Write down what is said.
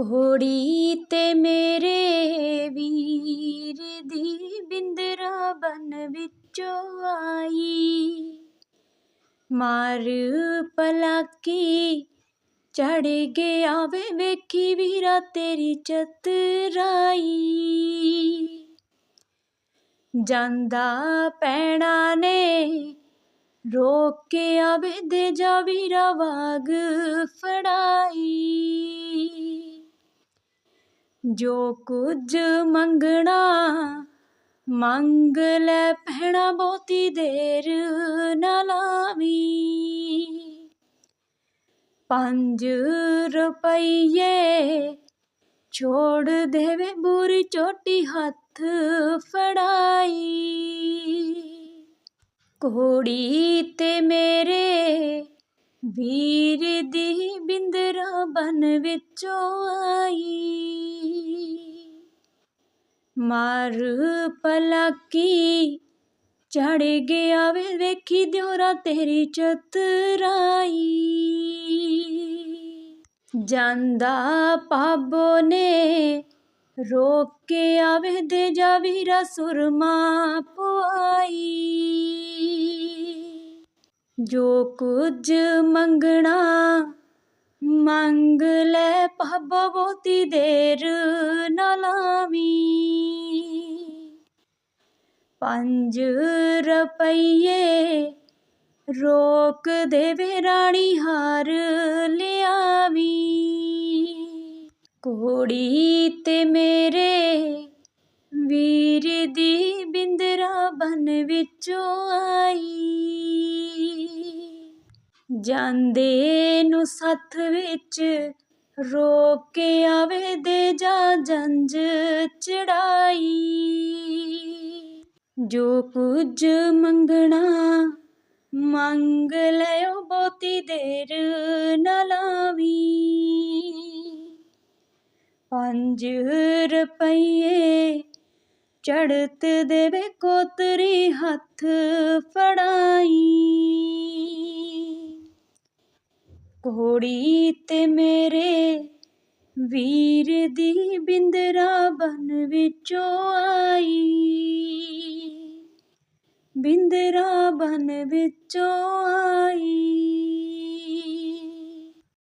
ਘੋੜੀ ਤੇ ਮੇਰੇ ਵੀਰ ਦੀ ਬਿੰਦਰਾ ਬਨ ਵਿੱਚੋਂ ਆਈ। ਮਾਰ ਪਲਾਕੀ ਚੜ ਗਿਆ ਵੇ, ਵੇਖੀ ਵੀਰਾ ਤੇਰੀ ਚਤਰਾਈ। ਜਾਂਦਾ ਪੈਣਾ ਨੇ ਰੋਕ ਕੇ ਆਵੇ ਦੇ ਜਾ ਵੀਰਾ ਵਾਗ ਫੜਾਈ। ਜੋ ਕੁਝ ਮੰਗਣਾ, ਮੰਗ ਲੈ ਪਹਿਣਾ ਬਹੁਤੀ ਦੇਰ ਨਾ ਲਾਵੀ। ਪੰਜ ਰੁਪਈਏ ਛੋੜ ਦੇਵੇ ਬੁਰੀ ਚੋਟੀ ਹੱਥ ਫੜਾਈ। ਘੋੜੀ ਤੇ ਮੇਰੇ ਵੀਰ ਦੀ ਬਿੰਦਰਾ ਬਨ ਵਿੱਚੋਂ ਆਈ। ਮਾਰ ਪਲਾਕੀ ਚੜ ਗਿਆ ਵੇ, ਵੇਖੀ ਦਿਉਰਾ ਤੇਰੀ ਚਤਰਾਈ। ਜਾਂਦਾ ਪਾਬੋ ਨੇ ਰੋਕ ਕੇ ਆਵੇ ਦੇ ਜਾ ਵੀਰਾ ਸੁਰਮਾ ਪੁਆਈ। ਜੋ ਕੁਝ ਮੰਗਣਾ ਮੰਗ ਲੈ ਪਾਬੋ ਬਹੁਤੀ ਦੇਰ ਪੰਜ ਰੁਪਈਏ, ਰੋਕ ਦੇਵੇ ਰਾਣੀ ਹਾਰ ਲਿਆਵੀ। ਘੋੜੀ ਤੇ ਮੇਰੇ ਵੀਰ ਦੀ ਬਿੰਦਰਾ ਬਨ ਵਿੱਚੋਂ ਆਈ। ਜਾਂਦੇ ਨੂੰ ਸੱਥ ਵਿੱਚ ਰੋਕ ਕੇ ਆਵੇ ਦੇ ਜਾ ਜੰਜ ਚੜਾਈ। ਜੋ ਕੁਝ ਮੰਗਣਾ, ਮੰਗ ਲਿਓ ਬਹੁਤੀ ਦੇਰ ਨਾ ਲਾਵੀ। ਪੰਜ ਰੁਪਈਏ ਚੜਤ ਦੇਵੇ ਕੋਤਰੀ ਹੱਥ ਫੜਾਈ। ਘੋੜੀ ਤੇ ਮੇਰੇ ਵੀਰ ਦੀ ਬਿੰਦਰਾ ਬਨ ਵਿੱਚੋਂ ਆਈ। ਬਿੰਦਰਾ ਬਨ ਵਿੱਚੋਂ ਆਈ।